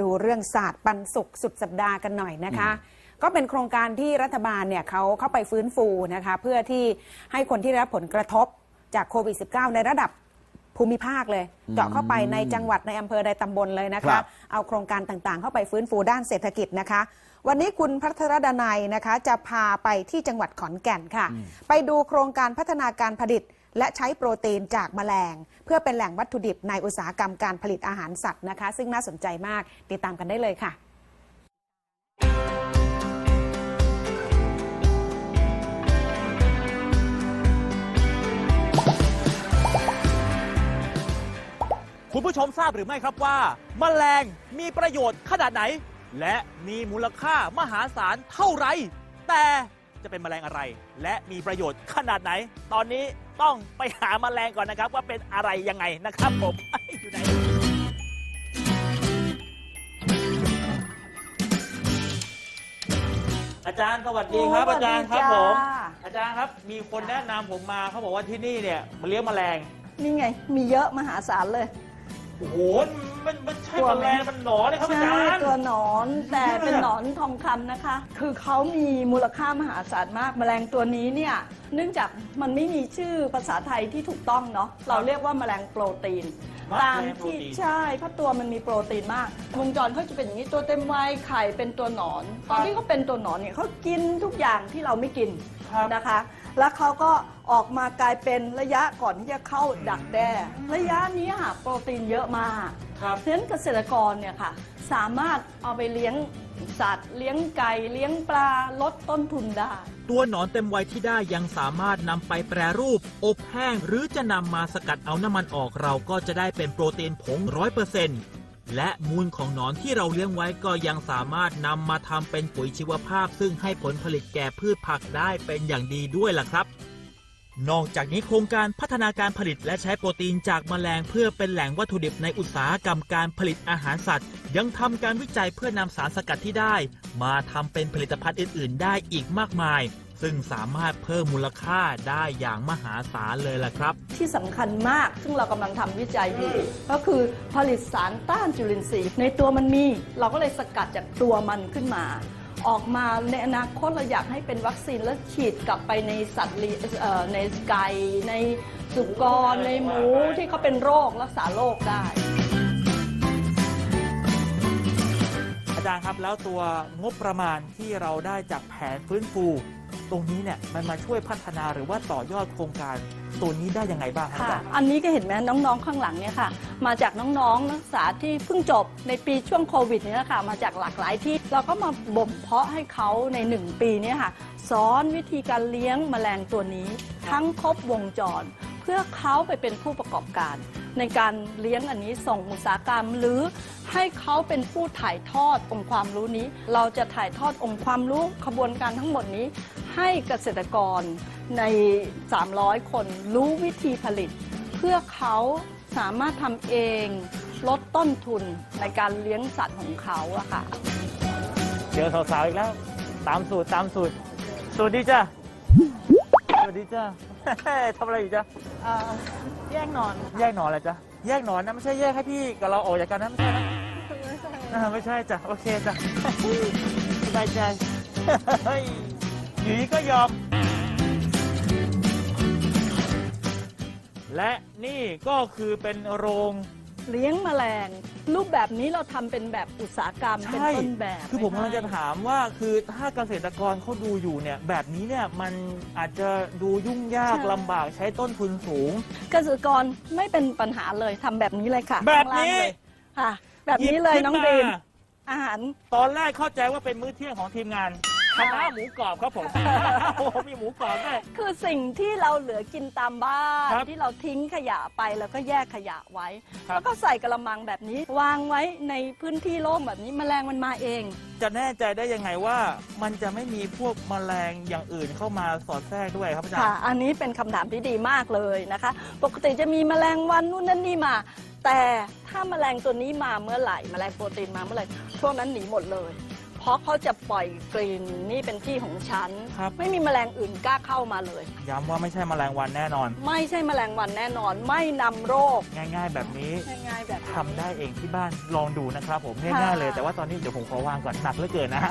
ดูเรื่องศาสตร์ปันสุขสุดสัปดาห์กันหน่อยนะคะ ก็เป็นโครงการที่รัฐบาลเนี่ยเขาเข้าไปฟื้นฟูนะคะเพื่อที่ให้คนที่ได้รับผลกระทบจากโควิด -19 ในระดับภูมิภาคเลย เจาะเข้าไปในจังหวัดในอำเภอในตำบลเลยนะครัคะ บ เอาโครงการต่างๆ เข้าไปฟื้นฟูด้านเศรษฐกิจนะคะ วันนี้คุณพัทรดนัยนะคะ จะพาไปที่จังหวัดขอนแก่นค่ะ ไปดูโครงการพัฒนาการผลิต และใช้โปรตีนจากแมลง เพื่อเป็นแหล่งวัตถุดิบในอุตสาหกรรมการผลิตอาหารสัตว์นะคะ ซึ่งน่าสนใจมากติดตามกันได้เลยค่ะคุณผู้ชมทราบหรือไม่ครับว่า แมลงมีประโยชน์ขนาดไหน และมีมูลค่ามหาศาลเท่าไร แต่จะเป็นแมลงอะไร และมีประโยชน์ขนาดไหน ตอนนี้ ต้องไปหาแมลงก่อนนะครับ ว่าเป็นอะไรยังไงนะครับผมอยู่ไหนอาจารย์สวัสดีครับ โอ้อาจารย์ครับสผวัสมดีจ้าอาจารย์ครับมีคนแนะนำผมมาเขาบอกว่าที่นี่เนี่ยมันเลี้ยงแมลงนี่ไง มีเยอะมหาศาลเลย โอ้โห มันมันใช่ตัวแมไหมลงมันหนอนเลยครับอาใช่จารย์ ตัวหนอนแต่ใช่เป็นหนอนทองคำนะคะ คือเขามีมูลค่ามหาศาลมากแมลงตัวนี้เนี่ยเนื่องจากมันไม่มีชื่อภาษาไทยที่ถูกต้องเนาะเราเรียกว่าแมลงโปรตีน ตามที่ใช่เพราะตัวมันมีโปรตีนมากวงจรเขาจะเป็นอย่างนี้ตัวเต็มวัยไข่เป็นตัวหนอนตอนที่เขาเป็นตัวหนอนเนี่ยเขากินทุกอย่างที่เราไม่กินครับ นะคะ แล้วเขาก็ออกมากลายเป็นระยะก่อนที่จะเข้าดักแด้ระยะนี้ค่ะโปรตีนเยอะมาก ครับ เพราะฉะนั้นเกษตรกรเนี่ยค่ะสามารถเอาไปเลี้ยงสัตว์ เลี้ยงไก่ เลี้ยงปลาลดต้นทุนได้ ตัวหนอนเต็มวัยที่ได้ยังสามารถนำไปแปรรูป อบแห้งหรือจะนำมาสกัดเอาน้ำมันออกเราก็จะได้เป็นโปรตีนผงร้อยเปอร์เซ็นต์และมูลของหนอนที่เราเลี้ยงไว้ก็ยังสามารถนำมาทำเป็นปุ๋ยชีวภาพ ซึ่งให้ผลผลิตแก่พืชผักได้เป็นอย่างดีด้วยล่ะครับ นอกจากนี้โครงการพัฒนาการผลิตและใช้โปรตีนจากแมลงเพื่อเป็นแหล่งวัตถุดิบในอุตสาหกรรมการผลิตอาหารสัตว์ ยังทำการวิจัยเพื่อนำสารสกัดที่ได้ มาทำเป็นผลิตภัณฑ์อื่น ๆ ได้อีกมากมาย ซึ่งสามารถเพิ่มมูลค่าได้อย่างมหาศาลเลยล่ะครับ ที่สำคัญมากซึ่งเรากำลังทำวิจัยอยู่ก็คือผลิตสารต้านจุลินทรีย์ ในตัวมันมี เราก็เลยสกัดจากตัวมันขึ้นมา ออกมาในอนาคตเราอยากให้เป็นวัคซีนแล้วฉีดกลับไปในสัตว์เลี้ยงเอ่อในไก่ในสุกรในหมูที่เขาเป็นโรครักษาโรคได้ อาจารย์ครับแล้วตัวงบประมาณที่เราได้จากแผนฟื้นฟู ตรงนี้เนี่ยมันมาช่วยพัฒนาหรือว่าต่อยอดโครงการตัวนี้ได้ยังไงบ้างครับอาค่ะจารย์ อันนี้ก็เห็นไหมน้องๆข้างหลังเนี่ยค่ะ มาจากน้องๆนักศึกษาที่เพิ่งจบในปีช่วงโควิดนี่แหละค่ะ มาจากหลากหลายที่เราก็มาบ่มเพาะให้เขาในหนึ่งปีเนี้ค่ะสอนวิธีการเลี้ยงแมลงตัวนี้ ทั้งครบวงจร เพื่อเขาไปเป็นผู้ประกอบการ ในการเลี้ยงอันนี้ส่งอุตสาหกรรมหรือให้เขาเป็นผู้ถ่ายทอดองค์ความรู้นี้ เราจะถ่ายทอดองค์ความรู้ขบวนการทั้งหมดนี้ ให้เกษตรกรใน 300 คนรู้วิธีผลิต เพื่อเขาสามารถทำเองลดต้นทุนในการเลี้ยงสัตว์ของเขาอะค่ะ เจอสาวๆอีกแล้ว ตามสูตรตามสูตรสวัสดีจ้าสวัสดีจ้าทำอะไรอยู่จ้าแยกนอนแยกหนอนอะไรจ้ะแยกหนอนนะไม่ใช่แยกให้พี่กับเราออกจากกันนะไม่ใช่นะอ่าไม่ใช่จ้ะโอเคจ้ะ สบายใจ เฮ้ยอยู่ดีก็ยอม และนี่ก็คือเป็นโรง เลี้ยงแมลง รูปแบบนี้เราทำเป็นแบบอุตสาหกรรม เป็นใช่ ต้นแบบคือผมกำลังจะไให้ถามว่าคือถ้าเกษตรกรเขาดูอยู่เนี่ย แบบนี้เนี่ยมันอาจจะดูยุ่งยากลำบากใช้ต้นทุนสูง เกษตรกรไม่เป็นปัญหาเลยทำแบบนี้เลยค่ะแบบนี้ ข้างล่างเลยค่ะ แบบนี้เลยหบน้องขึ้ดีมมาอาหาร ตอนแรกเข้าใจว่าเป็นมื้อเที่ยงของทีมงาน คณะหมูกรอบครับผมโอ้โหมีหมูกรอบด้วย คือสิ่งที่เราเหลือกินตามบ้าน ครับที่เราทิ้งขยะไปแล้วก็แยกขยะไว้ ครับ แล้วก็ใส่กระมังแบบนี้ วางไว้ในพื้นที่โล่งแบบนี้แมลงมันมาเอง จะแน่ใจได้ยังไงว่า มันจะไม่มีพวกแมลงอย่างอื่นเข้ามาสอดแทรกด้วยครับอาจารค่ะ ย์ อันนี้เป็นคำถามที่ดีมากเลยนะคะ ปกติจะมีแมลงวันนู่นนั่นนี่มา แต่ถ้าแมลงตัวนี้มาเมื่อไหร่ แมลงโปรตีนมาเมื่อไหร่ช่วงนั้นหนีหมดเลย เพเพราะเขาจะปล่อยกลิ่นนี่เป็นที่ของฉัน ครับ ไม่มีแมลงอื่นกล้าเข้ามาเลย ย้ำว่าไม่ใช่แมลงวันแน่นอน ไม่ใช่แมลงวันแน่นอน ไม่นำโรคง่าย ๆ แบบนี้ง่ายๆแบบนี้ ทำได้เองที่บ้านลองดูนะครับผมง่ายๆเลยแต่ว่าตอนนี้เดี๋ยวผมขอวางก่อนหนักเหลือเกินนะ